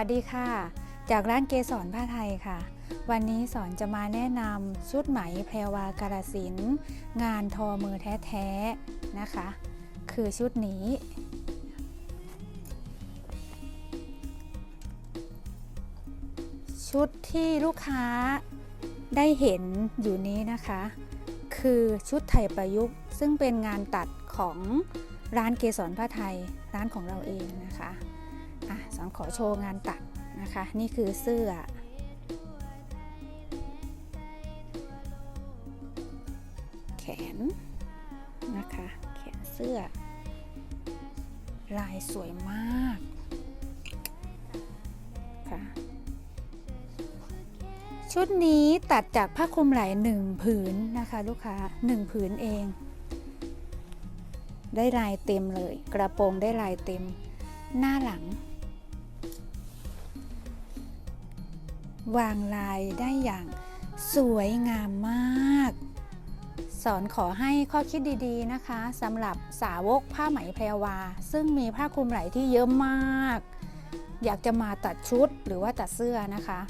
สวัสดีค่ะ จากร้านเกสรผ้าไทยค่ะ วันนี้สอนจะมาแนะนำชุดไหมแพรวากาลสิน งานทอมือแท้ๆนะคะ คือชุดนี้ ชุดที่ลูกค้าได้เห็นอยู่นี้นะคะ คือชุดไทยประยุกต์ ซึ่งเป็นงานตัดของร้านเกสรผ้าไทยร้านของเราเองนะคะ อะสอนขอโชว์งานตัดนะคะ นี่คือเสื้อ แขนนะคะ แขนเสื้อ ลายสวยมากค่ะชุดนี้ตัดจากผ้าคลุมไหล่หนึ่งผืนนะคะ ลูกค้าหนึ่งผืนเอง ได้ลายเต็มเลย กระโปรงได้ลายเต็ม หน้าหลัง วางลายได้อย่างสวยงามมาก สอนขอให้ข้อคิดดีๆนะคะสำหรับสาวกผ้าไหมแพรวา ซึ่งมีผ้าคลุมไหล่ที่เยอะมาก อยากจะมาตัดชุดหรือว่าตัดเสื้อนะคะ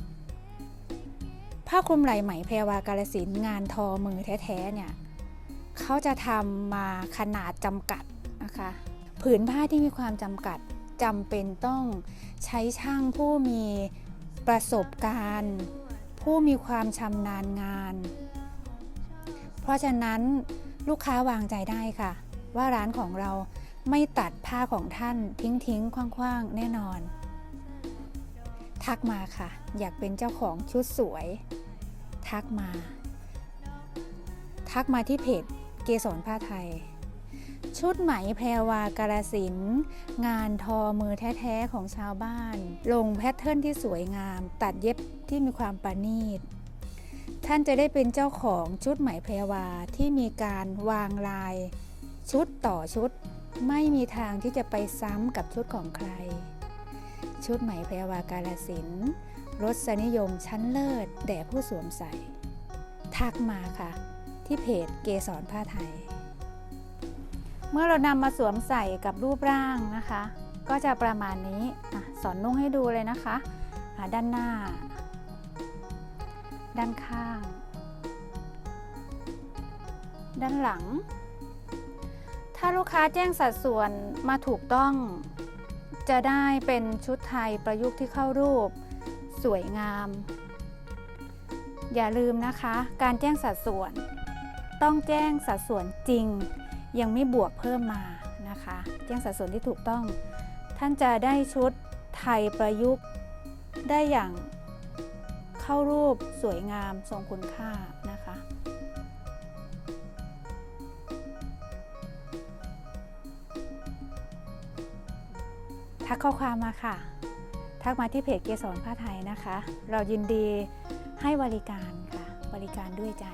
ผ้าคลุมไหล่ไหมแพรวากาลสินงานทอมือแท้ๆเนี่ยเขาจะทำมาขนาดจำกัดนะคะ ผืนผ้าที่มีความจำกัดจำเป็นต้องใช้ช่างผู้มี ประสบการณ์ ผู้มีความชำนาญงาน เพราะฉะนั้นลูกค้าวางใจได้ค่ะ ว่าร้านของเราไม่ตัดผ้าของท่านทิ้งทิ้งคว้างๆ แน่นอน ทักมาค่ะ อยากเป็นเจ้าของชุดสวย ทักมา ทักมาที่เพจเกสรผ้าไทย ชุดไหมแพรวากาลสิน งานทอมือแท้ๆของชาวบ้าน ลงแพทเทิร์นที่สวยงาม ตัดเย็บที่มีความประณีต ท่านจะได้เป็นเจ้าของชุดไหมแพรวาที่มีการวางลาย ชุดต่อชุด ไม่มีทางที่จะไปซ้ำกับชุดของใคร ชุดไหมแพรวากาลสินรสนิยมชั้นเลิศแด่ผู้สวมใส่ ทักมาค่ะ ที่เพจเกสรผ้าไทย เมื่อเรานำมาสวมใส่กับรูปร่างนะคะ ก็จะประมาณนี้อสอนนุ่งให้ดูเลยนะคะด้านหน้า ด้านข้าง ด้านหลัง ถ้าลูกค้าแจ้งสัดส่วนมาถูกต้อง จะได้เป็นชุดไทยประยุกต์ที่เข้ารูป สวยงาม อย่าลืมนะคะ การแจ้งสัดส่วน ต้องแจ้งสัดส่วนจริง ยังไม่บวกเพิ่มมานะคะแจ้งสัดส่วนที่ถูกต้อง ท่านจะได้ชุดไทยประยุกต์ได้อย่างเข้ารูปสวยงามทรงคุณค่านะคะทักข้อความมาค่ะ ทักมาที่เพจเกสรผ้าไทยนะคะ เรายินดีให้บริการค่ะ บริการด้วยใจ